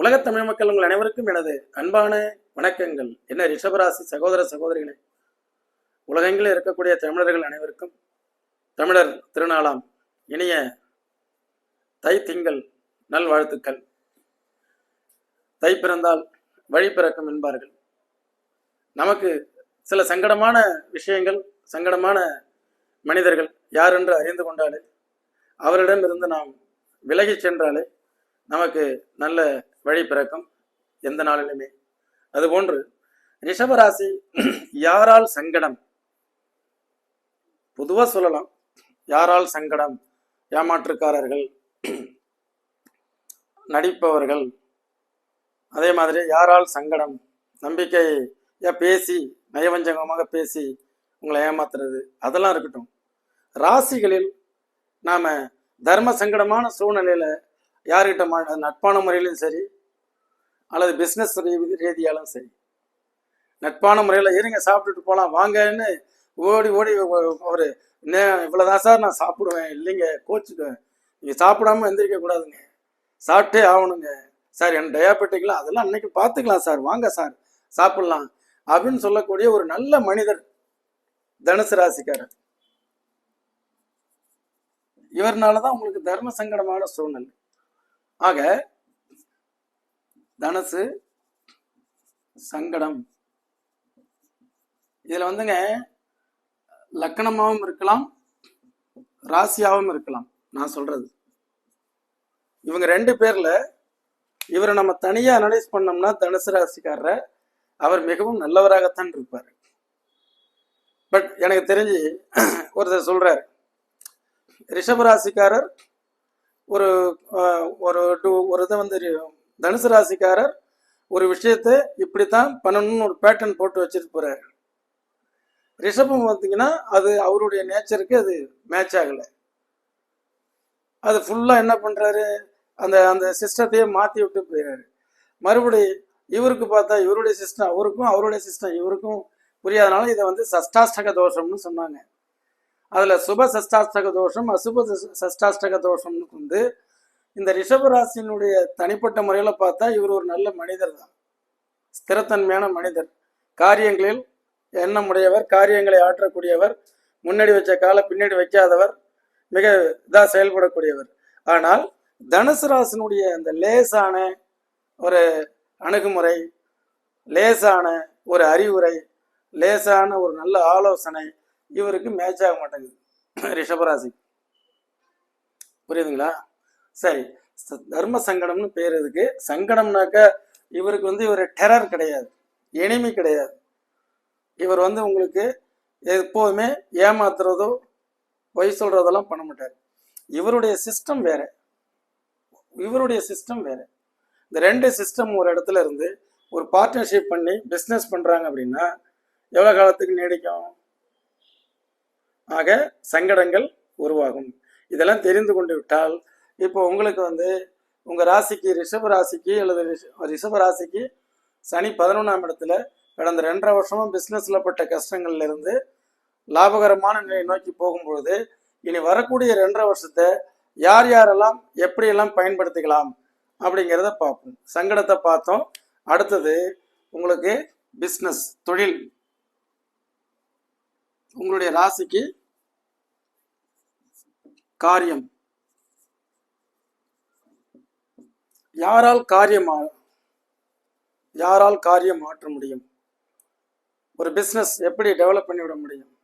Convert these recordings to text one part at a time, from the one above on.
உலகத் தமிழ் மக்கள் உங்கள் அனைவருக்கும் எனது அன்பான வணக்கங்கள். என்ன ரிஷபராசி சகோதர சகோதரிகளே உலகெங்கிலும் இருக்கக்கூடிய தமிழர்கள் அனைவருக்கும் தமிழர் திருநாளாம் இனிய தை திங்கள் நல்வாழ்த்துக்கள். தை பிறந்தால் வழி பிறக்கும் என்பார்கள். நமக்கு சில சங்கடமான விஷயங்கள் சங்கடமான மனிதர்கள் யார் என்று அறிந்து கொண்டாலே அவரிடம் இருந்து நாம் விலகிச் சென்றாலே நமக்கு நல்ல வழி பிறக்கும் எந்த நாளிலுமே. அதுபோன்று ரிஷபராசி யாரால் சங்கடம்? பொதுவா சொல்லலாம். யாரால் சங்கடம்? ஏமாற்றுக்காரர்கள் நடிப்பவர்கள். அதே மாதிரி யாரால் சங்கடம்? நம்பிக்கையை பேசி நயவஞ்சகமாக பேசி உங்களை ஏமாத்துறது அதெல்லாம் இருக்கட்டும். ராசிகளில் நாம தர்ம சங்கடமான சூழ்நிலையில யார்கிட்ட மா நட்பான முறையிலும் சரி அல்லது பிஸ்னஸ் ரீதியாலும் சரி. நட்பான முறையில் இருங்க சாப்பிட்டுட்டு போகலாம் வாங்கன்னு ஓடி ஓடி ஒரு இவ்வளோதான் சார் நான் சாப்பிடுவேன் இல்லைங்க கோச்சுக்குவேன் நீங்கள் சாப்பிடாம எந்திரிக்க கூடாதுங்க. சாப்பிட்டே ஆகணுங்க. சார் என் டயாபெட்டிக்லாம் அதெல்லாம் அன்னைக்கு பார்த்துக்கலாம் சார் வாங்க சார் சாப்பிட்லாம் அப்படின்னு சொல்லக்கூடிய ஒரு நல்ல மனிதர் தனுசு ராசிக்காரர். இவர்னால தான் உங்களுக்கு தர்ம சங்கடமான சூழ்நிலை. ஆக தனுசு சங்கடம். இதுல வந்துங்க லக்கணமாகவும் இருக்கலாம் ராசியாகவும் இருக்கலாம் நான் சொல்றது. இவங்க ரெண்டு பேர்ல இவரை நம்ம தனியா அனலைஸ் பண்ணோம்னா தனுசு ராசிக்காரரை அவர் மிகவும் நல்லவராகத்தான் இருப்பார். பட் எனக்கு தெரிஞ்சு ஒருத்தர் சொல்றாரு ரிஷபராசிக்காரர் ஒரு ஒரு ஒரு இதை வந்து தனுசு ராசிக்காரர் ஒரு விஷயத்தை இப்படித்தான் பண்ணணும்னு ஒரு பேட்டர்ன் போட்டு வச்சுட்டு போறாரு. ரிஷபம் பார்த்தீங்கன்னா அது அவருடைய நேச்சருக்கு அது மேட்ச் ஆகலை. அது ஃபுல்லாக என்ன பண்ணுறாரு அந்த அந்த சிஸ்டத்தையே மாற்றி விட்டு போயிடுறாரு மறுபடி இவருக்கு பார்த்தா இவருடைய சிஸ்டம் அவருக்கும் அவருடைய சிஸ்டம் இவருக்கும் புரியாதனால இதை வந்து சஷ்டாஷ்டக தோஷம்னு சொன்னாங்க. அதில் சுப சஷ்டாஷ்டக தோஷம் அசுப சஷ்டாஷ்டக தோஷம்னு வந்து இந்த ரிஷபராசினுடைய தனிப்பட்ட முறையில் பார்த்தா இவர் ஒரு நல்ல மனிதர் தான். ஸ்திரத்தன்மையான மனிதர். காரியங்களில் எண்ணமுடையவர் காரியங்களை ஆற்றக்கூடியவர் முன்னாடி வச்ச காலை பின்னாடி வைக்காதவர் மிக இதாக செயல்படக்கூடியவர். ஆனால் தனுசு ராசினுடைய அந்த லேசான ஒரு அணுகுமுறை லேசான ஒரு அறிவுரை லேசான ஒரு நல்ல ஆலோசனை இவருக்கு மேட்ச் ஆக மாட்டேங்குது. ரிஷபராசி. புரியுதுங்களா? சரி. தர்ம சங்கடம்னு பேர் இதுக்கு சங்கடம்னாக்க இவருக்கு வந்து இவர் டெரர் கிடையாது. எனிமி கிடையாது. இவர் வந்து உங்களுக்கு எப்போதுமே ஏமாத்துறதோ பொய் சொல்றதெல்லாம் பண்ண மாட்டார். இவருடைய சிஸ்டம் வேற. இவருடைய சிஸ்டம் வேற. இந்த ரெண்டு சிஸ்டம் ஒரு இடத்துல இருந்து ஒரு பார்ட்னர்ஷிப் பண்ணி பிஸ்னஸ் பண்றாங்க அப்படின்னா எவ்வளோ காலத்துக்கு நீடிக்கும்? ஆக சங்கடங்கள் உருவாகும். இதெல்லாம் தெரிந்து கொண்டு விட்டால் இப்போ உங்களுக்கு வந்து உங்கள் ராசிக்கு ரிஷப ராசிக்கு அல்லது ரிஷப ராசிக்கு சனி பதினொன்றாம் இடத்துல கடந்த ரெண்டரை வருஷமும் பிஸ்னஸில் பட்ட கஷ்டங்கள்லேருந்து லாபகரமான நிலையை நோக்கி போகும்பொழுது இனி வரக்கூடிய ரெண்டரை வருஷத்தை யார் யாரெல்லாம் எப்படியெல்லாம் பயன்படுத்திக்கலாம் அப்படிங்கிறத பார்ப்போம். சங்கடத்தை பார்த்தோம். அடுத்தது உங்களுக்கு பிஸ்னஸ் தொழில். உங்களுடைய ராசிக்கு காரியம். யாரால் காரியம் ஆ- யாரால் காரியம் மாற்ற முடியும்? ஒரு பிஸ்னஸ் எப்படி டெவலப் பண்ணிவிட முடியும்?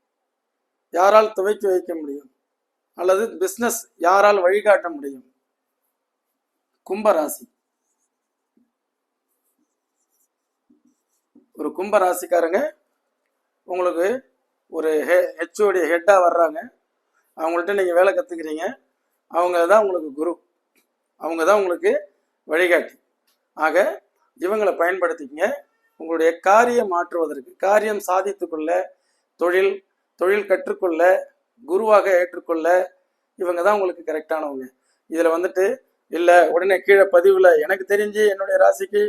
யாரால் துவக்கி வைக்க முடியும்? அல்லது பிஸ்னஸ் யாரால் வழிகாட்ட முடியும்? கும்பராசி. ஒரு கும்ப ராசிக்காரங்க உங்களுக்கு ஒரு ஹெ ஹெச்ஓடி ஹெட்டாக வர்றாங்க. அவங்கள்ட்ட நீங்கள் வேலை கற்றுக்கிறீங்க அவங்க தான் உங்களுக்கு குரு. அவங்க தான் உங்களுக்கு வழிகாட்டி. ஆக இவங்களை பயன்படுத்திக்கங்க. உங்களுடைய காரியம் மாற்றுவதற்கு காரியம் சாதித்துக்கொள்ள தொழில் தொழில் கற்றுக்கொள்ள குருவாக ஏற்றுக்கொள்ள இவங்க தான் உங்களுக்கு கரெக்டானவங்க இதில் வந்துட்டு இல்லை உடனே கீழே பதிவில் எனக்கு தெரிஞ்சு என்னுடைய ராசிக்கு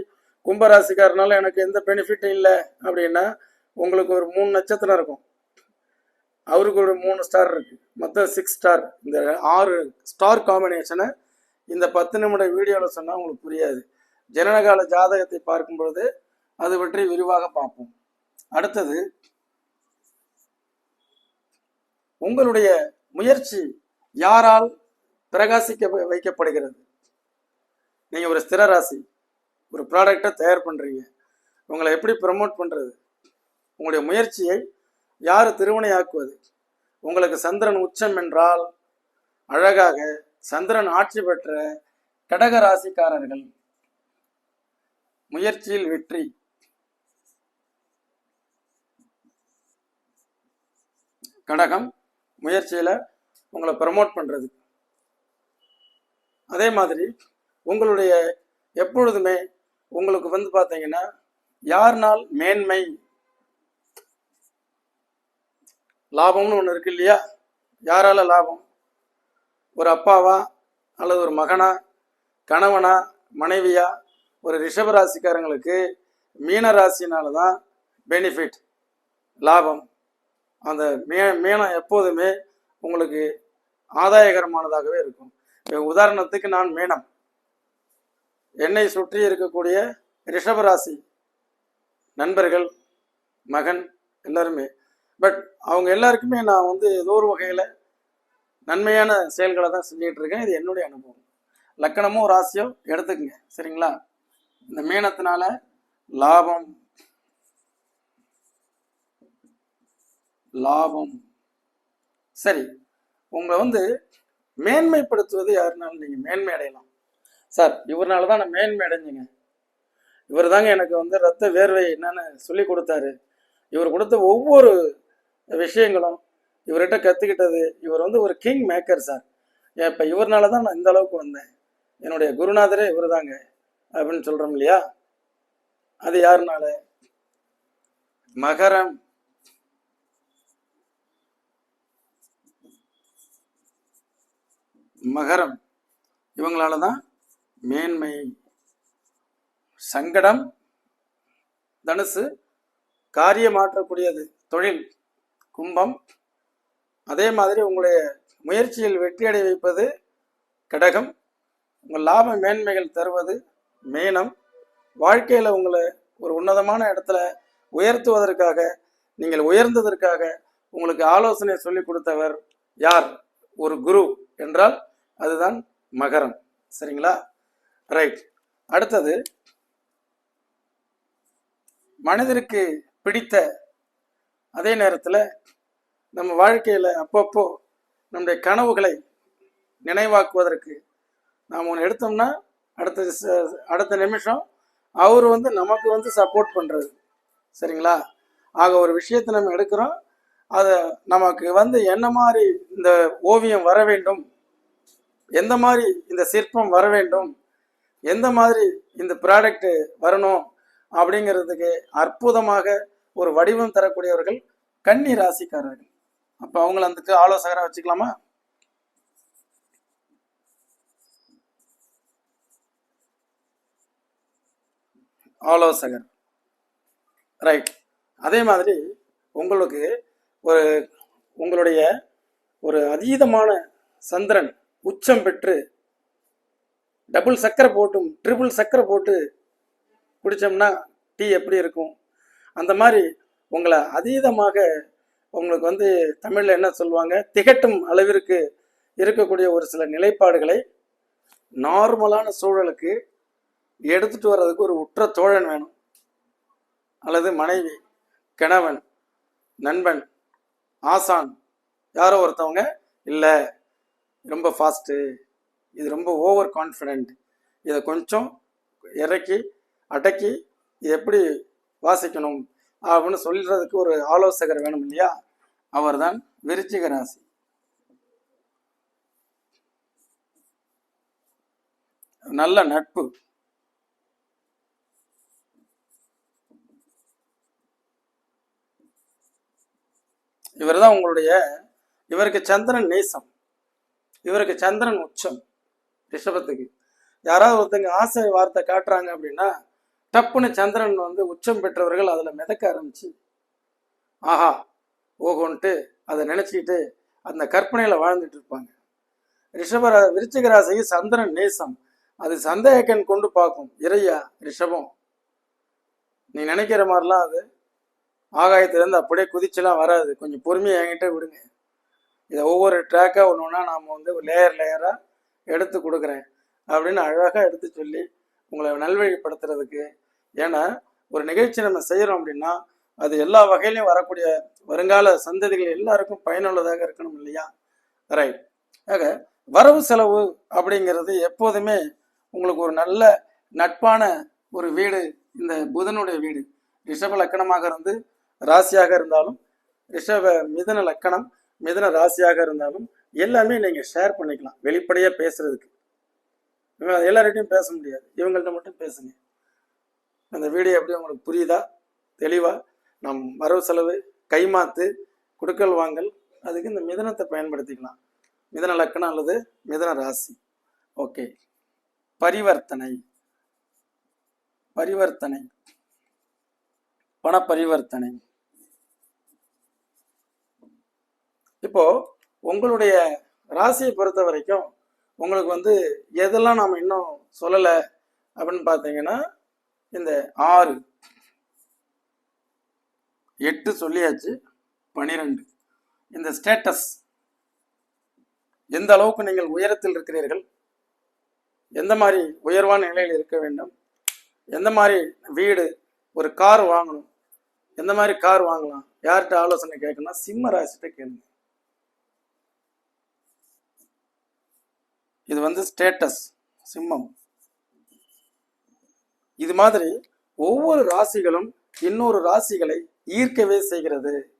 கும்ப ராசிக்காரனால எனக்கு எந்த பெனிஃபிட்டும் இல்லை. அப்படின்னா உங்களுக்கு ஒரு மூணு நட்சத்திரம் இருக்கும். அவருக்கு ஒரு மூணு ஸ்டார் இருக்கு. மொத்தம் சிக்ஸ் ஸ்டார் இந்த ஆறு ஸ்டார் காம்பினேஷனை இந்த பத்து நிமிட வீடியோவில் சொன்னால் உங்களுக்கு புரியாது. ஜனனகால ஜாதகத்தை பார்க்கும் பொழுது அது பற்றி விரிவாக பார்ப்போம். அடுத்தது உங்களுடைய முயற்சி யாரால் பிரகாசிக்க வைக்கப்படுகிறது? நீங்கள் ஒரு ஸ்திர ராசி ஒரு ப்ராடக்டை தயார் பண்ணுறீங்க உங்களை எப்படி ப்ரமோட் பண்ணுறது உங்களுடைய முயற்சியை யார் திருவினையாக்குவது? உங்களுக்கு சந்திரன் உச்சம் என்றால் அழகாக சந்திரன் ஆட்சி பெற்ற கடக ராசிக்காரர்கள் முயற்சியில் வெற்றி. கடகம் முயற்சியில உங்களை ப்ரமோட் பண்றது. அதே மாதிரி உங்களுடைய எப்பொழுதுமே உங்களுக்கு வந்து பார்த்தீங்கன்னா யார்னால் மேன்மை லாபம்னு ஒன்று இருக்கு இல்லையா? யாரால லாபம்? ஒரு அப்பாவா? அல்லது ஒரு மகனா? கணவனா? மனைவியா? ஒரு ரிஷப ராசிக்காரங்களுக்கு மீன ராசினால தான் பெனிஃபிட் லாபம். அந்த மீ மீனம் எப்போதுமே உங்களுக்கு ஆதாயகரமானதாகவே இருக்கும். உதாரணத்துக்கு நான் மீனம். என்னை சுற்றி இருக்கக்கூடிய ரிஷபராசி நண்பர்கள் மகன் எல்லாருமே பட் அவங்க எல்லாருக்குமே நான் வந்து ஏதோ ஒரு வகையில் நன்மையான செயல்களை தான் செஞ்சுட்டு இருக்கேன். இது என்னுடைய அனுபவம். லக்கணமோ ராசியோ எடுத்துக்கங்க. சரிங்களா? இந்த மீனத்தினால லாபம். லாபம். சரி. உங்களை வந்து மேன்மைப்படுத்துவது யாருனாலும் நீங்கள் மேன்மை அடையலாம். சார் இவர்னால தான் நான் மேன்மை அடைஞ்சிங்க. இவர் தாங்க எனக்கு வந்து ரத்த வேர்வை என்னன்னு சொல்லி கொடுத்தாரு. இவர் கொடுத்த ஒவ்வொரு விஷயங்களும் இவர்கிட்ட கற்றுக்கிட்டது இவர் வந்து ஒரு கிங் மேக்கர் சார் இப்போ இவர்னால தான் நான் இந்த அளவுக்கு வந்தேன். என்னுடைய குருநாதரே இவர் தாங்க அப்படின்னு சொல்கிறோம் இல்லையா? அது யாருனால? மகரம். மகரம். இவங்களால தான் மேன்மை. சங்கடம். தனுசு காரியமாற்றக்கூடியது தொழில். கும்பம். அதே மாதிரி உங்களுடைய முயற்சியில் வெற்றியடை வைப்பது கடகம். உங்கள் லாப மேன்மைகள் தருவது மேனம். வாழ்க்கையில் உங்களை ஒரு உன்னதமான இடத்துல உயர்த்துவதற்காக நீங்கள் உயர்ந்ததற்காக உங்களுக்கு ஆலோசனை சொல்லி கொடுத்தவர் யார்? ஒரு குரு என்றால் அதுதான் மகரம். சரிங்களா? ரைட். அடுத்தது மனதிற்கு பிடித்த அதே நேரத்தில் நம்ம வாழ்க்கையில் அப்பப்போ நம்முடைய கனவுகளை நினைவாக்குவதற்கு நாம் ஒன்று எடுத்தோம்னா அடுத்த அடுத்த நிமிஷம் அவர் வந்து நமக்கு வந்து சப்போர்ட் பண்ணுறது சரிங்களா? ஆக ஒரு விஷயத்தை நம்ம எடுக்கிறோம். அதை நமக்கு வந்து என்ன மாதிரி இந்த ஓவியம் வர வேண்டும்? எந்த மாதிரி இந்த சிற்பம் வர வேண்டும்? எந்த மாதிரி இந்த ப்ராடக்ட் வரணும்? அப்படிங்கிறதுக்கு அற்புதமாக ஒரு வடிவம் தரக்கூடியவர்கள் கன்னி ராசிக்காரர்கள். அப்போ அவங்கள அதுக்கு ஆலோசகராக வச்சுக்கலாமா? ஆலோசகர். ரைட் அதே மாதிரி உங்களுக்கு ஒரு உங்களுடைய ஒரு அதீதமான சந்திரன் உச்சம் பெற்று டபுள் சக்கரை போட்டும் ட்ரிபிள் சக்கரை போட்டு குடித்தோம்னா டீ எப்படி இருக்கும்? அந்த மாதிரி உங்களை அதீதமாக உங்களுக்கு வந்து தமிழில் என்ன சொல்லுவாங்க? திகட்டும் அளவிற்கு இருக்கக்கூடிய ஒரு சில நிலைப்பாடுகளை நார்மலான சூழலுக்கு எடுத்துட்டு வர்றதுக்கு ஒரு உற்ற தோழன் வேணும். அல்லது மனைவி கணவன் நண்பன் ஆசான் யாரோ ஒருத்தவங்க இல்லை ரொம்ப ஃபாஸ்ட்டு இது ரொம்ப ஓவர் கான்ஃபிடென்ட் இதை கொஞ்சம் இறக்கி அடக்கி இது எப்படி வாசிக்கணும் அப்படின்னு சொல்றதுக்கு ஒரு ஆலோசகர் வேணும் இல்லையா? அவர்தான் விருச்சிக ராசி. நல்ல நட்பு. இவர் தான் உங்களுடைய இவருக்கு சந்திரன் நேசம். இவருக்கு சந்திரன் உச்சம். ரிஷபத்துக்கு. யாராவது ஒருத்தங்க ஆசை வார்த்தை காட்டுறாங்க அப்படின்னா டப்புன்னு சந்திரன் வந்து உச்சம் பெற்றவர்கள் அதில் மிதக்க ஆரம்பிச்சு. ஆஹா ஓகோன்ட்டு அதை நினச்சிக்கிட்டு அந்த கற்பனையில் வாழ்ந்துட்டு இருப்பாங்க. ரிஷபரா ரா- சந்திரன் நேசம். அது சந்தேகக்கண் கொண்டு பார்க்கும். இறையா ரிஷபம். நீ நினைக்கிற மாதிரிலாம் அது. ஆகாயத்திலேருந்து அப்படியே குதிச்சுலாம் வராது. கொஞ்சம் பொறுமையாக என்கிட்ட விடுங்க. இதை ஒவ்வொரு ட்ராக்காக ஒன்று ஒன்றா நாம் வந்து லேயர் லேயராக எடுத்து கொடுக்குறேன். அப்படின்னு அழகாக எடுத்து சொல்லி உங்களை நல்வழிப்படுத்துறதுக்கு. ஏன்னா ஒரு நிகழ்ச்சி நம்ம செய்கிறோம் அப்படின்னா அது எல்லா வகையிலையும் வரக்கூடிய வருங்கால சந்ததிகள் எல்லாருக்கும் பயனுள்ளதாக இருக்கணும் இல்லையா? ரைட் ஆக வரவு செலவு அப்படிங்கிறது எப்போதுமே உங்களுக்கு ஒரு நல்ல நட்பான ஒரு வீடு இந்த புதனுடைய வீடு. ரிஷப லக்கணமாக இருந்து ராசியாக இருந்தாலும் ரிஷப மிதன லக்கணம் மிதன ராசியாக இருந்தாலும் எல்லாமே நீங்கள் ஷேர் பண்ணிக்கலாம். வெளிப்படையாக பேசுறதுக்கு. எல்லார்கிட்டையும் பேச முடியாது. இவங்கள்ட்ட மட்டும் பேசுங்க. அந்த வீடியோ எப்படி உங்களுக்கு புரியுதா? தெளிவா? நம் வரவு செலவு கைமாத்து கொடுக்கல் வாங்கல் அதுக்கு இந்த மிதனத்தை பயன்படுத்திக்கலாம். மிதன லக்கணம் அல்லது மிதன ராசி. ஓகே. பரிவர்த்தனை. பரிவர்த்தனை. பண பரிவர்த்தனை இப்போ உங்களுடைய ராசியை பொறுத்த வரைக்கும் உங்களுக்கு வந்து எதெல்லாம் நாம் இன்னும் சொல்லலை அப்படின்னு பார்த்தீங்கன்னா இந்த ஆறு. எட்டு சொல்லியாச்சு பனிரெண்டு. இந்த ஸ்டேட்டஸ் எந்த அளவுக்கு நீங்கள் உயரத்தில் இருக்கிறீர்கள்? எந்த மாதிரி உயர்வான நிலையில் இருக்க வேண்டும்? எந்த மாதிரி வீடு ஒரு கார் வாங்கணும்? எந்த மாதிரி கார் வாங்கலாம்? யார்கிட்ட ஆலோசனை கேட்கணும்னா சிம்ம ராசிட்ட கேளுங்க. இது வந்து ஸ்டேட்டஸ் சிம்மம். இது மாதிரி ஒவ்வொரு ராசிகளும் இன்னொரு ராசிகளை ஈர்க்கவே செய்கிறது.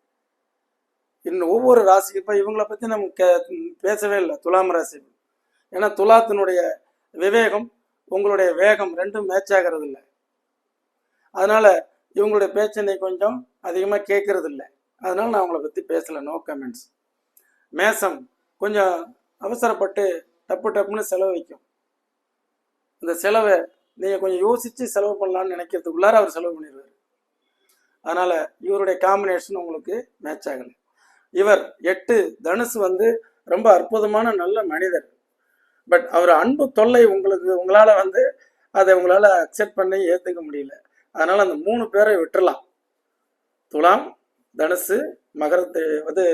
இன்னும் ஒவ்வொரு ராசி இப்போ இவங்கள பற்றி நம்ம கே- பேசவே இல்லை துலாம் ராசி. ஏன்னா துலாத்தினுடைய விவேகம் உங்களுடைய வேகம் ரெண்டும் மேட்ச் ஆகிறது இல்லை அதனால் இவங்களுடைய பேச்சனை கொஞ்சம் அதிகமாக கேட்கறது இல்லை அதனால் நான் அவங்கள பற்றி பேசலை நோ கமெண்ட்ஸ் மேசம் கொஞ்சம் அவசரப்பட்டு டப்பு டப்புன்னு செலவு வைக்கும். இந்த செலவை நீங்கள் கொஞ்சம் யோசித்து செலவு பண்ணலான்னு நினைக்கிறதுக்குள்ளார அவர் செலவு பண்ணிடுவார். அதனால் இவருடைய காம்பினேஷன் உங்களுக்கு மேட்ச் ஆகலை. இவர் எட்டு தனுசு வந்து ரொம்ப அற்புதமான நல்ல மனிதர். பட் அவர் அன்பு தொல்லை உங்களுக்கு உங்களால் வந்து அதை உங்களால் அக்செப்ட் பண்ணி ஏற்றுக்க முடியல. அதனால் அந்த மூணு பேரை விட்டுறலாம். துலாம் தனுசு மகரத்தை வந்து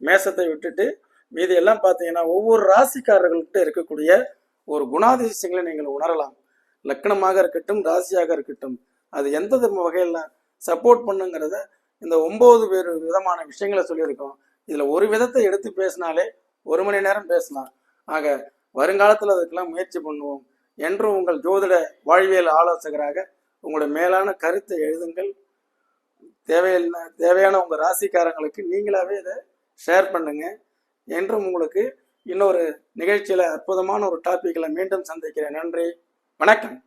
மேசத்தை விட்டுட்டு மீதி எல்லாம் பார்த்தீங்கன்னா ஒவ்வொரு ராசிக்காரர்கள்கிட்ட இருக்கக்கூடிய ஒரு குணாதிசயங்களை நீங்கள் உணரலாம். லக்கணமாக இருக்கட்டும் ராசியாக இருக்கட்டும் அது எந்த வகையில் சப்போர்ட் பண்ணுங்கிறத இந்த ஒம்பது பேர் விதமான விஷயங்களை சொல்லியிருக்கோம். இதில் ஒரு விதத்தை எடுத்து பேசினாலே ஒரு மணி நேரம் பேசலாம். ஆக வருங்காலத்தில் அதுக்கெல்லாம் முயற்சி பண்ணுவோம். என்று உங்கள் ஜோதிட வாழ்வியல் ஆலோசகராக உங்களுடைய மேலான கருத்தை எழுதுங்கள். தேவையில்லை தேவையான உங்கள் ராசிக்காரங்களுக்கு நீங்களாவே இதை ஷேர் பண்ணுங்கள் என்றும் உங்களுக்கு இன்னொரு நிகழ்ச்சியில் அற்புதமான ஒரு டாப்பிக்கில் மீண்டும் சந்திக்கிறேன். நன்றி. வணக்கம்.